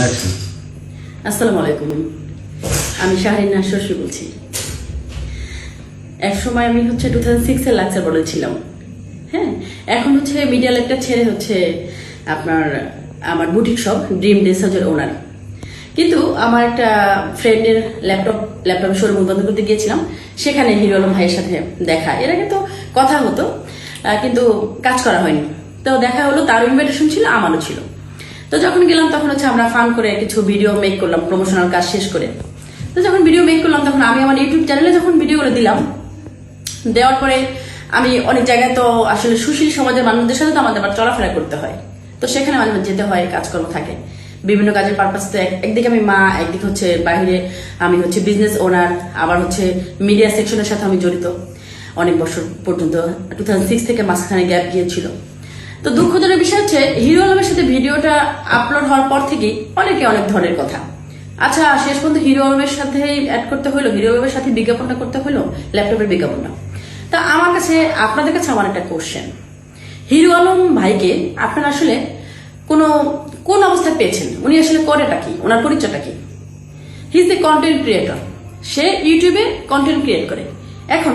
আচ্ছা। আসসালামু আলাইকুম। আমি শাহরিনা শশী বলছি। এক সময় আমি হচ্ছে টু থাউজেন্ড সিক্সের লাক্সার বলে ছিলাম। হ্যাঁ এখন হচ্ছে মিডিয়া লেকটা ছেড়ে হচ্ছে আপনার, আমার বুটিক শপ ড্রিম ডেসাজের ওনার কিন্তু আমার একটা ফ্রেন্ডের ল্যাপটপ ল্যাপটপের শোরুম উদ্বোধন করতে গিয়েছিলাম। সেখানে হিরো আলম ভাইয়ের সাথে দেখা। এর আগে তো কথা হতো কিন্তু কাজ করা হয়নি। তো দেখা হলো, তারও ইনভাইটেশন ছিল, আমারও ছিল। তো যখন গেলাম তখন হচ্ছে আমরা ফান করে কিছু ভিডিও মেক করলাম প্রমোশনাল কাজ শেষ করে। তো যখন ভিডিও মেক করলাম তখন আমি আমার ইউটিউব চ্যানেলে যখন ভিডিওগুলো দিলাম, দেওয়ার পরে আমি অনেক জায়গায় তো আসলে সুশীল সমাজের মানুষদের সাথে তো আমাদের আবার চলাফেরা করতে হয়। তো সেখানে মাঝে মাঝে যেতে হয়, কাজকর্ম থাকে। বিভিন্ন কাজের পারপাস তো একদিকে আমি মা, একদিকে হচ্ছে বাইরে আমি হচ্ছে বিজনেস ওনার আবার হচ্ছে মিডিয়া সেকশনের সাথে আমি জড়িত। অনেক বছর পর্যন্ত টু থাউজেন্ড সিক্স থেকে মাঝখানে গ্যাপ গিয়েছিল। তো দুঃখজনক বিষয় হচ্ছে হিরো আলমের সাথে ভিডিওটা আপলোড হওয়ার পর থেকেই অনেকে অনেক ধরনের কথা। আচ্ছা শেষ পর্যন্ত হিরো আলমের সাথে অ্যাড করতে হলো হিরো আলমের সাথে বিজ্ঞাপনটা করতে হলো ল্যাপটপের বিজ্ঞাপনটা। তা আমার কাছে, আপনাদের কাছে আমার একটা কোশ্চেন হিরো আলম ভাইকে আপনারা আসলে কোনো, কোন অবস্থায় পেয়েছেন? উনি আসলে করেটা কি? ওনার পরিচয়টা কি? He is the content creator সে ইউটিউবে কন্টেন্ট ক্রিয়েট করে। এখন,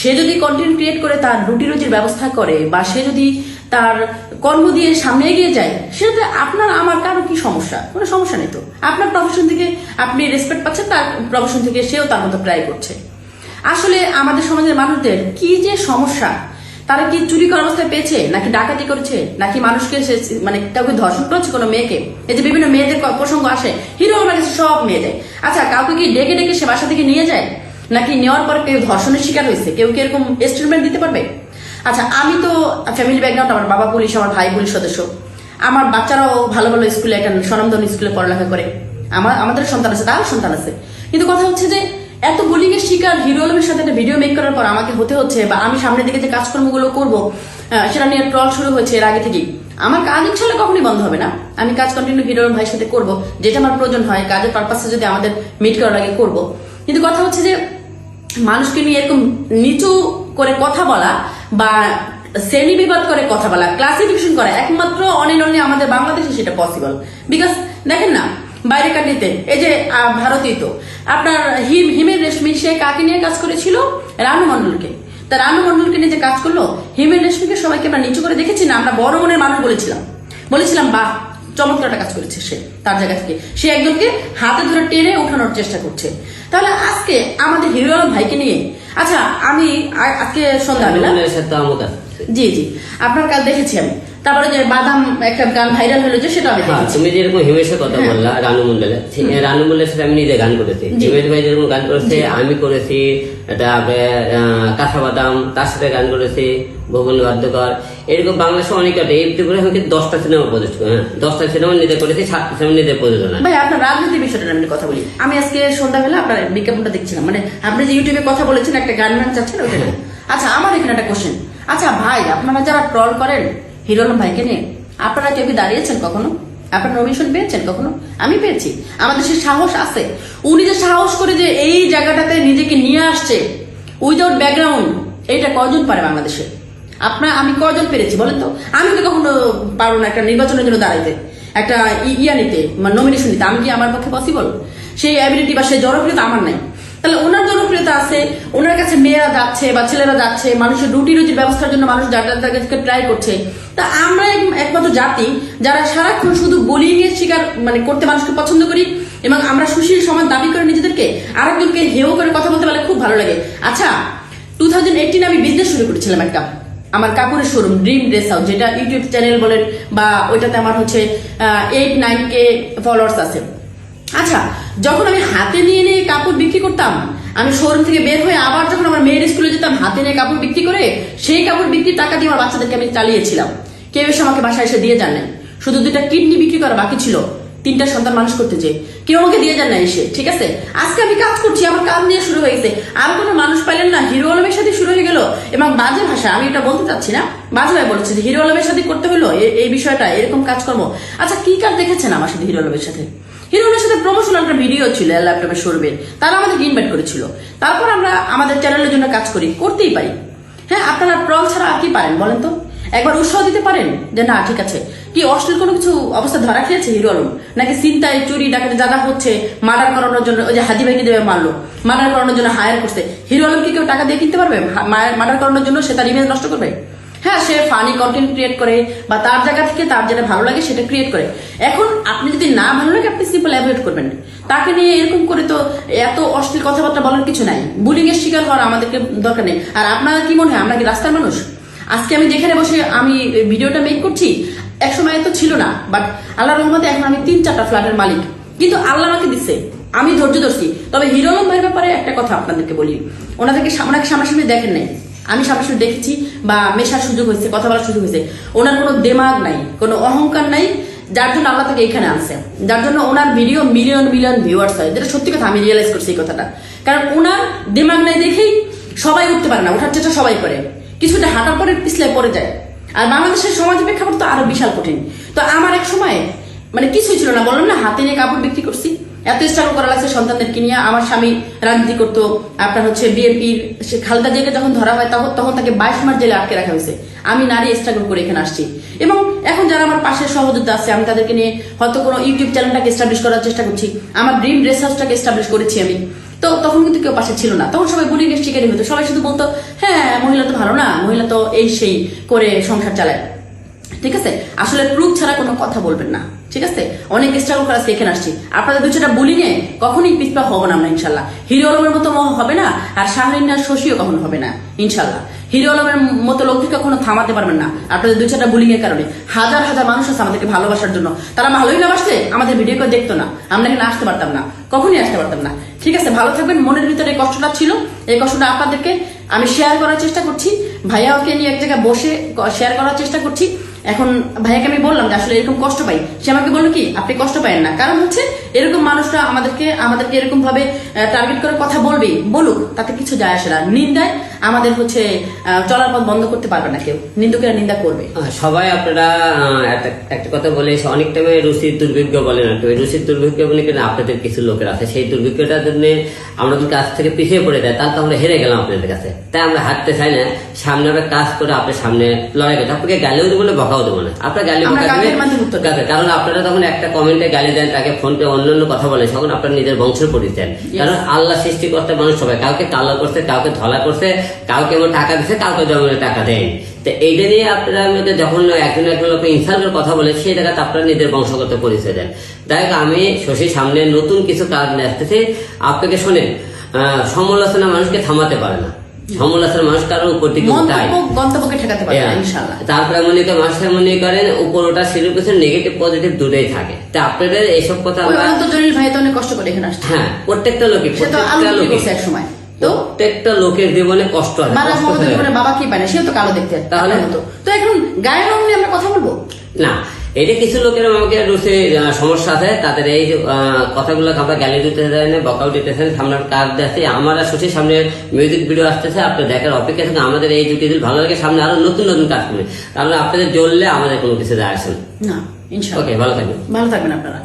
সে যদি কন্টেন্ট ক্রিয়েট করে, তার রুটি রুজির ব্যবস্থা করে, বা সে যদি তার কর্ম দিয়ে সামনে এগিয়ে যায়, সেটাতে আপনার, আমার কারও কি সমস্যা? কোনো সমস্যা নেই তো। আপনার প্রফেশন থেকে আপনি রেসপেক্ট পাচ্ছেন, তার প্রফেশন থেকে সেও তার মতো ট্রাই করছে। আসলে আমাদের সমাজের মানুষদের কি যে সমস্যা, তারা কি চুরি করার অবস্থায় পেয়েছে, নাকি ডাকাতি করেছে, নাকি মানুষকে মানে কাউকে ধর্ষণ করেছে কোনো মেয়েকে? এই যে বিভিন্ন মেয়েদের প্রসঙ্গ আসে, হিরো কাছে সব মেয়ে দেয়। আচ্ছা কাউকে কি ডেকে ডেকে সে বাসা থেকে নিয়ে যায়? নাকি নেওয়ার পরে কেউ ধর্ষণের শিকার হয়েছে? কেউ কি এরকম স্টেটমেন্ট দিতে পারবে? আচ্ছা আমি তো ফ্যামিলি ব্যাকগ্রাউন্ড আমার বাবা পুলিশ, আমার ভাই পুলিশ সদস্য। আমার বাচ্চারাও ভালো ভালো স্কুলে একটা স্বনামধন্য স্কুলে পড়ালেখা করে। আমার, আমাদের সন্তান আছে, তারও সন্তান আছে। কিন্তু কথা হচ্ছে যে, এত বুলিং এর শিকার হিরো আলমের সাথে একটা ভিডিও মেক করার পর আমাকে হতে হচ্ছে বা আমি সামনের দিকে যে কাজকর্মগুলো করব সেটা নিয়ে ট্রল শুরু হয়েছে এর আগে থেকেই। আমার কাজ ইনশাল্লাহ কখনই বন্ধ হবে না। আমি কাজ কন্টিনিউ হিরো আলম ভাইয়ের সাথে করব, যেটা আমার প্রয়োজন হয়, কাজের পারপাসে যদি আমাদের মিট করার আগে করব। কিন্তু কথা হচ্ছে যে, মানুষকে নিয়ে এরকম নিচু করে কথা বলা বা শ্রেণি বিবাদ করে কথা বলা ক্লাসিফিকেশন করা, একমাত্র অনেক অনলি আমাদের বাংলাদেশে সেটা পসিবল বিকজ দেখেন না বাইরে কান্ট্রিতে এই যে ভারতীয় তো, আপনার হিম, হিমের রেশমি সে কাকে নিয়ে কাজ করেছিল? রানু মন্ডলকে। তা রানু মন্ডলকে নিয়ে যে কাজ করল, হিমের রেশমিকে সবাইকে আমরা নিচু করে দেখেছি না, আমরা বড় মনের মানুষ বলেছিলাম। বলেছিলাম, বাহ চমৎকার একটা কাজ করেছে সে, তার জায়গা থেকে। সে একজনকে হাতে ধরে টেনে ওঠানোর চেষ্টা করছে। তাহলে আজকে আমাদের হিরো আলম ভাইকে নিয়ে আচ্ছা আমি আজকে সন্ধ্যাবেলা জি জি। আপনার কাল দেখেছি আমি। তারপরে যে বাদাম একটা গান ভাইরাল হলো যে সেটা আমি হ্যাঁ তুমি যেরকম সাথে কথা বললা রানু মন্ডলের রানু মন্ডলের সাথে আমি নিজে গান করেছি। হিমেশ ভাই যেরকম গান করেছে আমি করেছি তারপরে কাঁথা বাদাম তার সাথে গান করেছি ভুবন বাদ্যকর। এরকম বাংলাদেশে অনেক আছে এই করে আমি কিন্তু দশটা সিনেমা প্রযোজ হ্যাঁ দশটা সিনেমা নিজে করেছি সাতটা সিনেমা নিজে প্রযোজনা। ভাই আপনার রাজনীতির বিষয়টা আমি কথা বলি। আমি আজকে সন্ধ্যাবেলা আপনার বিজ্ঞাপনটা দেখছিলাম। মানে আপনি যে ইউটিউবে কথা বলেছেন একটা গান চাচ্ছেন ওইটা আচ্ছা আমার এখানে একটা কোশ্চেন আচ্ছা ভাই আপনারা যারা ট্রল করেন হিরো আলম ভাইকে নিয়ে। আপনারা কেউ কি দাঁড়িয়েছেন কখনো? আপনার নমিশন পেয়েছেন কখনো? আমি পেয়েছি। আমাদের সে সাহস আছে। উনি যে সাহস করে যে এই জায়গাটাতে নিজেকে নিয়ে আসছে উইদাউট ব্যাকগ্রাউন্ড এটা কজন পারে বাংলাদেশে? আপনার, আমি কজন পেরেছি বলেন তো? আমি তো কখনো পারব না একটা নির্বাচনের জন্য দাঁড়াইতে, একটা ইয়া নিতে নমিনেশন নিতে। আমি কি আমার পক্ষে পসিবল সেই অ্যাবিলিটি বা সেই জনপ্রিয়তা আমার নাই। তাহলে ওনার জনপ্রিয়তা আছে, ওনার কাছে মেয়েরা যাচ্ছে বা ছেলেরা যাচ্ছে, মানুষের রুটি রুটির ব্যবস্থার জন্য মানুষ যাতায়াতকে ট্রাই করছে। তা আমরা একমাত্র জাতি যারা সারাক্ষণ শুধু বলি নিয়ে শিকার মানে করতে মানুষকে পছন্দ করি এবং আমরা সুশীল সমাজ দাবি করে নিজেদেরকে আরেকজনকে হেও করে কথা বলতে পারলে খুব ভালো লাগে। আচ্ছা টু থাউজেন্ড এইটিন আমি বিজনেস শুরু করেছিলাম একটা, আমার কাপড়ের শোরুম ড্রিম ড্রেস হাউস যেটা ইউটিউব চ্যানেল বলেন বা ওইটাতে আমার হচ্ছে এইট নাইন কে ফলোয়ার্স আছে। আচ্ছা যখন আমি হাতে নিয়ে নিয়ে কাপড় বিক্রি করতাম, আমি শোরুম থেকে বের হয়ে আবার যখন আমার মেয়ের স্কুলে যেতাম, হাতে নিয়ে কাপড় বিক্রি করে সেই কাপড় বিক্রি টাকা দিয়ে আমার বাচ্চাদেরকে আমি চালিয়েছিলাম। কেউ এসে আমাকে বাসায় এসে দিয়ে যান শুধু দুইটা কিডনি বিক্রি করা বাকি ছিল, তিনটা সন্তান মানুষ করতে যে কেউ আমাকে দিয়ে যান না এসে, ঠিক আছে? আজকে আমি কাজ করছি, আমার কাজ নিয়ে শুরু হয়ে গেছে। আর কোনো মানুষ পাইলেন না, হিরো আলমের সাথে শুরু হয়ে গেল। এবং বাজে ভাষা, আমি এটা বলতে চাচ্ছি না। বাজে ভাই বলেছে যে হিরো আলমের সাথে করতে হলো এই বিষয়টা, এরকম কাজকর্ম। আচ্ছা কি কাজ দেখেছেন আমার সাথে হিরো আলমের সাথে? হিরো আলমের সাথে প্রমোশনাল একটা ভিডিও ছিল ল্যাপটপের শোরুমের তারা আমাদেরকে ইনভাইট করেছিল। তারপর আমরা আমাদের চ্যানেলের জন্য কাজ করি। করতেই পারি। হ্যাঁ আপনারা ট্রল ছাড়া আর কি পারেন বলেন তো? একবার উৎসাহ দিতে পারেন যে, না, ঠিক আছে। কি অশ্লীল কোনো কিছু অবস্থা ধরা খেয়েছে হিরো আলম? নাকি চিন্তায় চুরি, ডাকাতি জায়গা হচ্ছে মার্ডার করানোর জন্য ওই যে হাদি ভাইকে দেবে মারলো মার্ডার করানোর জন্য হায়ার করছে। হিরো আলম কি কেউ টাকা দিয়ে কিনতে পারবে? মার্ডার করানোর জন্য সে তার ইমেজ নষ্ট করবে? হ্যাঁ সে ফানি কন্টেন্ট ক্রিয়েট করে বা তার জায়গা থেকে তার যেটা ভালো লাগে সেটা ক্রিয়েট করে। এখন আপনি যদি না ভালো লাগে, আপনি সিম্পল অ্যাভয়েড করবেন। তাকে নিয়ে এরকম করে তো এত অশ্লীল কথাবার্তা বলার কিছু নাই। বুলিং এর শিকার হওয়ার আমাদেরকে দরকার নেই। আর আপনার কি মনে হয়, আমরা কি রাস্তার মানুষ? আজকে আমি যেখানে বসে আমি ভিডিওটা মেক করছি এক সময় তো ছিল না বাট আল্লাহ রহমতে এখন আমি তিন চারটা ফ্ল্যাটের মালিক। কিন্তু আল্লাহ আমাকে দিচ্ছে আমি ধৈর্য ধরছি। তবে হিরো ভাইয়ের ব্যাপারে একটা কথা আপনাদেরকে বলি। ওনাদেরকে ওনাকে সামনাসামনি দেখেন নাই। আমি সামনাসামনি দেখেছি বা মেশার সুযোগ হয়েছে, কথা বলার সুযোগ হয়েছে। ওনার কোনো দেমাগ নাই, কোনো অহংকার নাই, যার জন্য আল্লাহ তাকে এখানে আনছে। যার জন্য ওনার ভিডিও মিলিয়ন মিলিয়ন ভিউয়ার্স হয়। যেটা সত্যি কথা, আমি রিয়েলাইজ করছি এই কথাটা। কারণ ওনার দেমাগ নাই দেখেই সবাই উঠতে পারে না, ওঠার চেষ্টা সবাই করে। কিছুটা হাঁটার পরে পিছলে পড়ে যায়। আর বাংলাদেশের সমাজ প্রেক্ষাপট তো আরও বিশাল কঠিন। তো আমার এক সময় মানে কিছুই ছিল না, বললাম না, হাতে নিয়ে কাপড় বিক্রি করছি। এত স্ট্রাগল করা লাগছে সন্তানদেরকে নিয়ে। আমার স্বামী রাজনীতি করতো। আপনার হচ্ছে বিএনপির খালদা জিয়াকে যখন ধরা হয়, তখন তখন তাকে বাইশ মাস জেলে আটকে রাখা হয়েছে। আমি নারী স্ট্রাগল করে এখানে আসছি। এবং এখন যারা আমার পাশে সহযোদ্ধা আছে, আমি তাদেরকে নিয়ে হয়তো কোনো ইউটিউব চ্যানেলটাকে এস্টাবলিশ করার চেষ্টা করছি। আমার ড্রিম ড্রেস হাউসটাকে এস্টাবলিশ করেছি আমি। তো তখন কিন্তু কেউ পাশে ছিল না। তখন সবাই বুড়িকে শিকারি হতো। সবাই শুধু বলতো হ্যাঁ মহিলা তো ভালো না। মহিলা তো এই সেই করে সংসার চালায়। ঠিক আছে? আসলে প্রুফ ছাড়া কোনো কথা বলবেন না। ঠিক আছে? অনেক স্ট্রাগল করে আজকে আসছি। আপনাদের দু চারটা বলি নিয়ে কখনই পিছপা হব না আমরা, ইনশাল্লাহ। হিরো আলমের মতো ম- হবে না, আর শাহরিন আর শশীও কখনো হবে না, ইনশাল্লাহ। হিরো আলমের মতো লোককে কখনো থামাতে পারবেন না, আপনাদের দু চারটা বুলিং এর কারণে। হাজার হাজার মানুষ আছে আমাদেরকে ভালোবাসার জন্য। তারা ভালোই না বাসলে আমাদের ভিডিও করে দেখতো না। আমরা এখানে আসতে পারতাম না, কখনই আসতে পারতাম না। ঠিক আছে, ভালো থাকবেন, মনের ভিতরে কষ্টটা ছিল। এই কষ্টটা আপনাদেরকে আমি শেয়ার করার চেষ্টা করছি। ভাইয়াকে নিয়ে এক জায়গায় বসে শেয়ার করার চেষ্টা করছি। এখন ভাইয়াকে আমি বললাম যে আসলে এরকম কষ্ট পাই, সে আমাকে বলল কি, আপনি কষ্ট পায়েন না। কারণ হচ্ছে এরকম মানুষরা আমাদেরকে আমাদেরকে এরকম ভাবে টার্গেট করে কথা বলবে বলুক তাতে কিছু যায় আসে না। নিন্দায় আমাদের হচ্ছে চলার পথ বন্ধ করতে পারবে না কেউ। নিন্দুকেরা নিন্দা করবে। সবাই আপনারা একটা কথা বলে অনেক টাইমে রুচির দুর্ভিক্ষ বলেন আর রুচির দুর্ভিক্ষ বলে কিন্তু আপনাদের কিছু লোকের আছে। সেই দুর্ভিক্ষটার জন্য আমাদের কাছ থেকে পিছিয়ে পড়ে যায় তাহলে তো আমরা হেরে গেলাম আপনাদের কাছে। তাই আমরা হাঁটতে চাই না। সামনে আমরা কাজ করে আপনার সামনে লড়াই করতে আপনাকে গালিও দেবো না বকাও দেবো না। আপনার গালি বকা দেব। কারণ আপনারা তখন একটা কমেন্টে গালি দেন তাকে ফোন পে অন্যান্য কথা বলেন তখন আপনার নিজের বংশের পরিচয় কারণ আল্লাহ সৃষ্টিকর্তা মানুষ সবাই। কাউকে কালো করছে কাউকে ধলা করছে কাউকে এমন টাকা দিচ্ছে কাউকে যেমন টাকা দেয়নি তো এইটা নিয়ে আপনারা আমাদের যখন একজন একজন লোক ইনসাল্টের কথা বলে সেই জায়গাতে আপনারা নিজের বংশগত পরিচয় দেন। তাই আমি শশীর সামনে নতুন কিছু কাজ নিয়ে আসতেছি আপনাকে শোনেন আহ, সমালোচনা মানুষকে থামাতে পারে না। সমালোচনা মানুষ গন্তব্যকে ঠেকাতে পারবে না ইনশাল্লাহ তারপরে মনে করেন মানুষের মনে করেন উপর ওটা সিঁড়ির পিছনে নেগেটিভ পজিটিভ দুটোই থাকে। তা আপনাদের এইসব কথা আমরা অনন্ত জলিল ভাই তো অনেক কষ্ট করে এখানে আসছে। হ্যাঁ প্রত্যেকটা লোকে সে তো আলু প্রত্যেকটা লোকে এক সময়। তো? প্রত্যেকটা লোকের জীবনে কষ্ট আছে বাবা কি পায় না সেও তো কালো দেখতে তাহলে? তো এখন গায়ের রং নিয়ে আমরা কথা বলব? না এটা কিছু লোকের আমাকে রুচি সমস্যা আছে। তাদের এই কথাগুলো আমরা গ্যালি দিতে চাই না বকাউ দিতেছেন চাই সামনে কাজ দেখছি আমার সত্যি সামনে মিউজিক ভিডিও আসতেছে আপনি দেখার অপেক্ষা থাকে আমাদের এই দুটি যদি ভালো লাগে সামনে আরও নতুন নতুন কাজ করবে। তাহলে আপনাদের জ্বললে আমাদের কোনো কিছু যায় আসেন না। না ওকে ভালো থাকবেন। ভালো থাকবেন আপনারা।